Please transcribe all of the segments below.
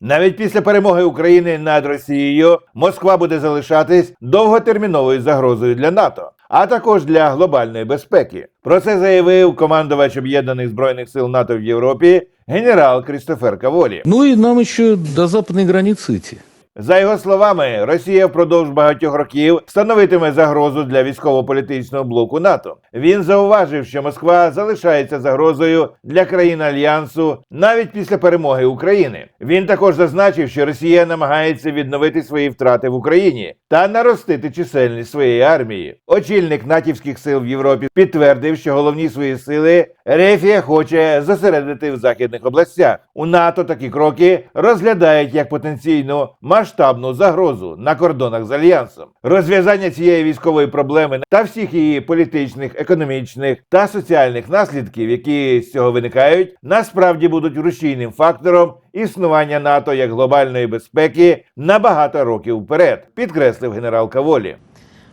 Навіть після перемоги України над Росією Москва буде залишатись довготерміновою загрозою для НАТО, а також для глобальної безпеки. Про це заявив командувач об'єднаних збройних сил НАТО в Європі генерал Крістофер Каволі. Ну і нам ще до западної границі. За його словами, Росія впродовж багатьох років становитиме загрозу для військово-політичного блоку НАТО. Він зауважив, що Москва залишається загрозою для країн альянсу навіть після перемоги України. Він також зазначив, що Росія намагається відновити свої втрати в Україні та наростити чисельність своєї армії. Очільник натівських сил в Європі підтвердив, що головні свої сили Рефія хоче зосередити в західних областях. У НАТО такі кроки розглядають як потенційну масштабну загрозу на кордонах з альянсом. Розв'язання цієї військової проблеми та всіх її політичних, економічних та соціальних наслідків, які з цього виникають, насправді будуть рушійним фактором існування НАТО як глобальної безпеки на багато років вперед, підкреслив генерал Каволі.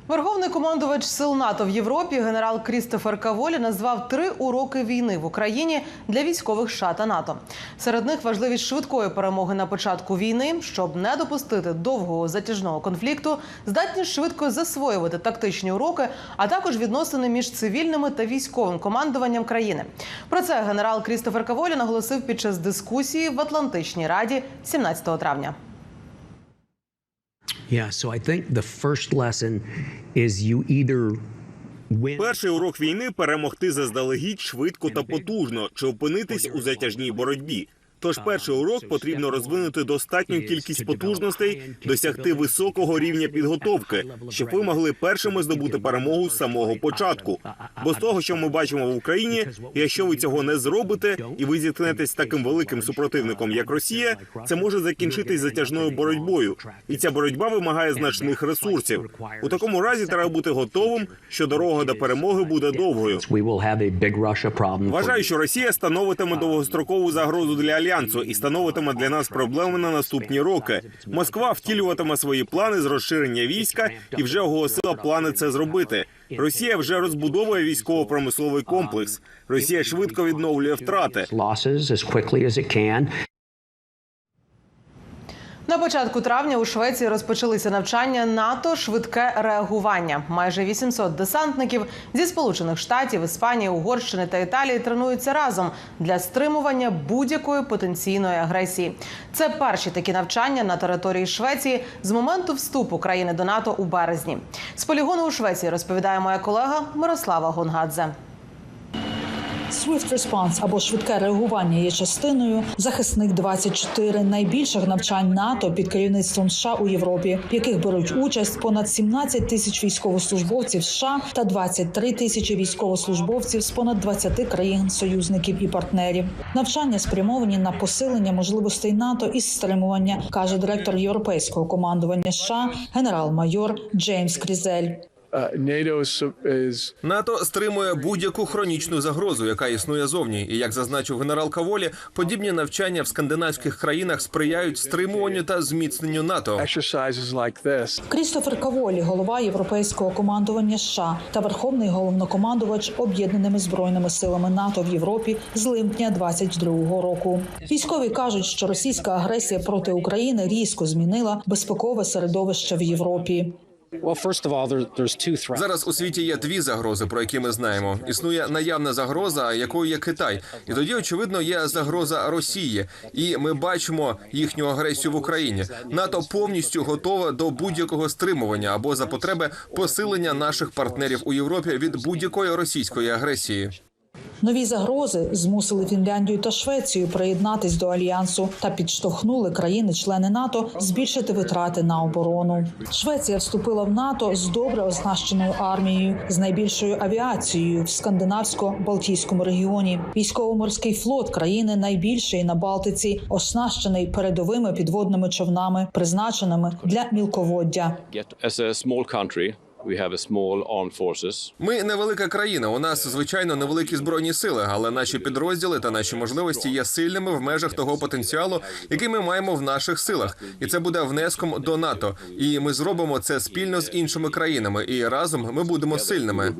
Верховний командувач сил НАТО в Європі генерал Крістофер Каволі назвав три уроки війни в Україні для військових США та НАТО. Серед них важливість швидкої перемоги на початку війни, щоб не допустити довгого затяжного конфлікту, здатність швидко засвоювати тактичні уроки, а також відносини між цивільними та військовим командуванням країни. Про це генерал Крістофер Каволі наголосив під час дискусії в Атлантичній раді 17 травня. Yeah, so I think the first lesson is you either Перший урок війни перемогти заздалегідь швидко та потужно, чи опинитись у затяжній боротьбі. Тож перший урок потрібно розвинути достатню кількість потужностей, досягти високого рівня підготовки, щоб ви могли першими здобути перемогу з самого початку. Бо з того, що ми бачимо в Україні, якщо ви цього не зробите, і ви зіткнетесь з таким великим супротивником, як Росія, це може закінчитись затяжною боротьбою, і ця боротьба вимагає значних ресурсів. У такому разі треба бути готовим, що дорога до перемоги буде довгою. Вважаю, що Росія становитиме довгострокову загрозу для альянсу і становитиме для нас проблеми на наступні роки. Москва втілюватиме свої плани з розширення війська і вже оголосила плани це зробити. Росія вже розбудовує військово-промисловий комплекс. Росія швидко відновлює втрати. На початку травня у Швеції розпочалися навчання НАТО швидке реагування. Майже 800 десантників зі Сполучених Штатів, Іспанії, Угорщини та Італії тренуються разом для стримування будь-якої потенційної агресії. Це перші такі навчання на території Швеції з моменту вступу країни до НАТО у березні. З полігону у Швеції розповідає моя колега Мирослава Гонгадзе. Swift Response або швидке реагування є частиною захисник 24 найбільших навчань НАТО під керівництвом США у Європі, в яких беруть участь понад 17 тисяч військовослужбовців США та 23 тисячі військовослужбовців з понад 20 країн союзників і партнерів. Навчання спрямовані на посилення можливостей НАТО і стримування, каже директор європейського командування США генерал-майор Джеймс Крізель. НАТО стримує будь-яку хронічну загрозу, яка існує зовні. І як зазначив генерал Каволі, подібні навчання в скандинавських країнах сприяють стримуванню та зміцненню НАТО. Крістофер Каволі, голова європейського командування США та верховний головнокомандувач об'єднаними збройними силами НАТО в Європі з липня 22-го року. Військові кажуть, що російська агресія проти України різко змінила безпекове середовище в Європі. Зараз у світі є дві загрози, про які ми знаємо. Існує наявна загроза, якою є Китай, і тоді очевидно є загроза Росії, і ми бачимо їхню агресію в Україні. НАТО повністю готове до будь-якого стримування або за потреби посилення наших партнерів у Європі від будь-якої російської агресії. Нові загрози змусили Фінляндію та Швецію приєднатись до альянсу та підштовхнули країни-члени НАТО збільшити витрати на оборону. Швеція вступила в НАТО з добре оснащеною армією з найбільшою авіацією в скандинавсько-балтійському регіоні. Військово-морський флот країни найбільший на Балтиці, оснащений передовими підводними човнами, призначеними для мілководдя. Ми невелика країна. У нас звичайно невеликі збройні сили, але наші підрозділи та наші можливості є сильними в межах того потенціалу, який ми маємо в наших силах, і це буде внеском до НАТО. І ми зробимо це спільно з іншими країнами. І разом ми будемо сильними.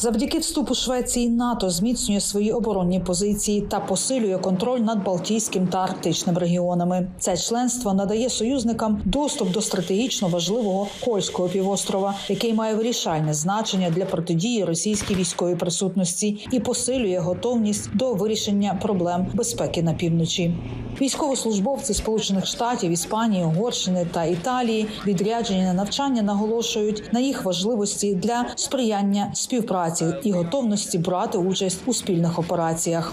Завдяки вступу Швеції НАТО зміцнює свої оборонні позиції та посилює контроль над Балтійським та Арктичним регіонами. Це членство надає союзникам доступ до стратегічно важливого Кольського півострова, який має вирішальне значення для протидії російській військовій присутності і посилює готовність до вирішення проблем безпеки на півночі. Військовослужбовці Сполучених Штатів, Іспанії, Угорщини та Італії відряджені на навчання наголошують на їх важливості для сприяння співпраці і готовності брати участь у спільних операціях.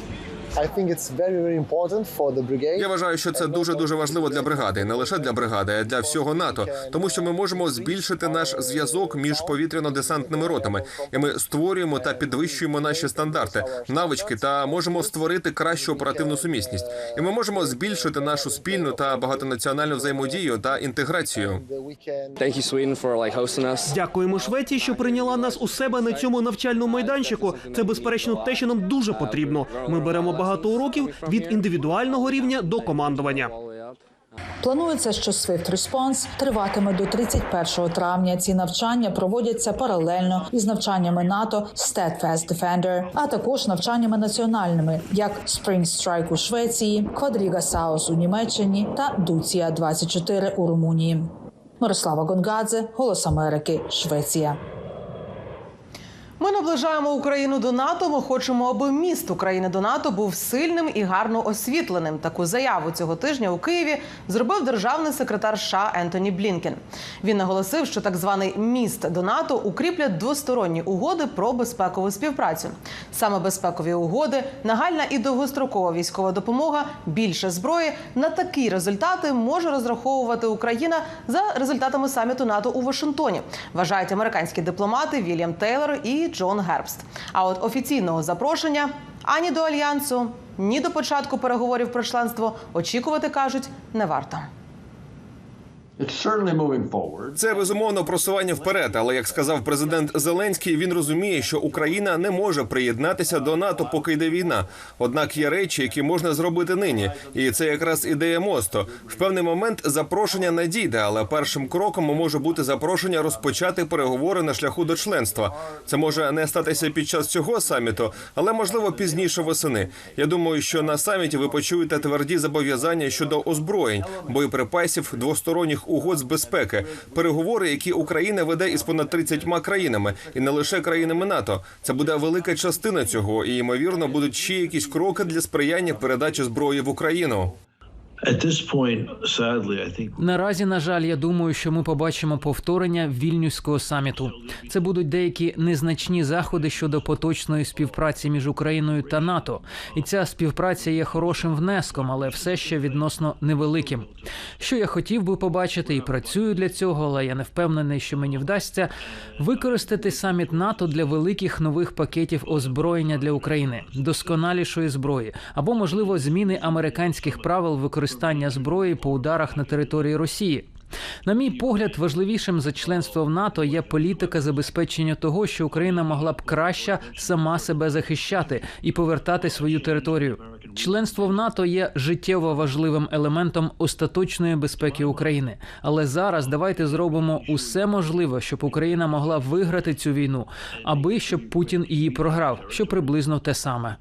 I think it's very, very important for the brigade. Я вважаю, що це дуже дуже важливо для бригади, не лише для бригади, а для всього НАТО, тому що ми можемо збільшити наш зв'язок між повітряно-десантними ротами, і ми створюємо та підвищуємо наші стандарти, навички та можемо створити кращу оперативну сумісність. І ми можемо збільшити нашу спільну та багатонаціональну взаємодію та інтеграцію. Дякуємо Швеції, що прийняла нас у себе на цьому навчальному майданчику. Це безперечно те, що нам дуже потрібно. Ми беремо багато уроків від індивідуального рівня до командування. Планується, що Swift Response триватиме до 31 травня. Ці навчання проводяться паралельно із навчаннями НАТО Steadfast Defender, а також навчаннями національними, як Spring Strike у Швеції, Quadriga South у Німеччині та Дуція 24 у Румунії. Мирослава Гонгадзе, Голос Америки, Швеція. Ми наближаємо Україну до НАТО. Ми хочемо, аби міст України до НАТО був сильним і гарно освітленим. Таку заяву цього тижня у Києві зробив державний секретар США Ентоні Блінкен. Він наголосив, що так званий міст до НАТО укріплять двосторонні угоди про безпекову співпрацю. Саме безпекові угоди, нагальна і довгострокова військова допомога, більше зброї на такі результати може розраховувати Україна за результатами саміту НАТО у Вашингтоні. Вважають американські дипломати Вільям Тейлор і Джон Гербст. А от офіційного запрошення ані до альянсу, ні до початку переговорів про членство очікувати кажуть не варто. Це безумовно просування вперед, але як сказав президент Зеленський, він розуміє, що Україна не може приєднатися до НАТО, поки йде війна. Однак є речі, які можна зробити нині, і це якраз ідея мосту. В певний момент запрошення надійде, але першим кроком може бути запрошення розпочати переговори на шляху до членства. Це може не статися під час цього саміту, але можливо пізніше восени. Я думаю, що на саміті ви почуєте тверді зобов'язання щодо озброєнь, боєприпасів, двосторонніх угод з безпеки, переговори, які Україна веде із понад 30 країнами, і не лише країнами НАТО. Це буде велика частина цього, і ймовірно будуть ще якісь кроки для сприяння передачі зброї в Україну. Наразі, на жаль, я думаю, що ми побачимо повторення вільнюського саміту. Це будуть деякі незначні заходи щодо поточної співпраці між Україною та НАТО. І ця співпраця є хорошим внеском, але все ще відносно невеликим. Що я хотів би побачити і працюю для цього, але я не впевнений, що мені вдасться використати саміт НАТО для великих нових пакетів озброєння для України, досконалішої зброї або, можливо, зміни американських правил використання зброї по ударах на території Росії. На мій погляд, важливішим за членство в НАТО є політика забезпечення того, що Україна могла б краще сама себе захищати і повертати свою територію. Членство в НАТО є життєво важливим елементом остаточної безпеки України. Але зараз давайте зробимо усе можливе, щоб Україна могла виграти цю війну, аби щоб Путін її програв, що приблизно те саме.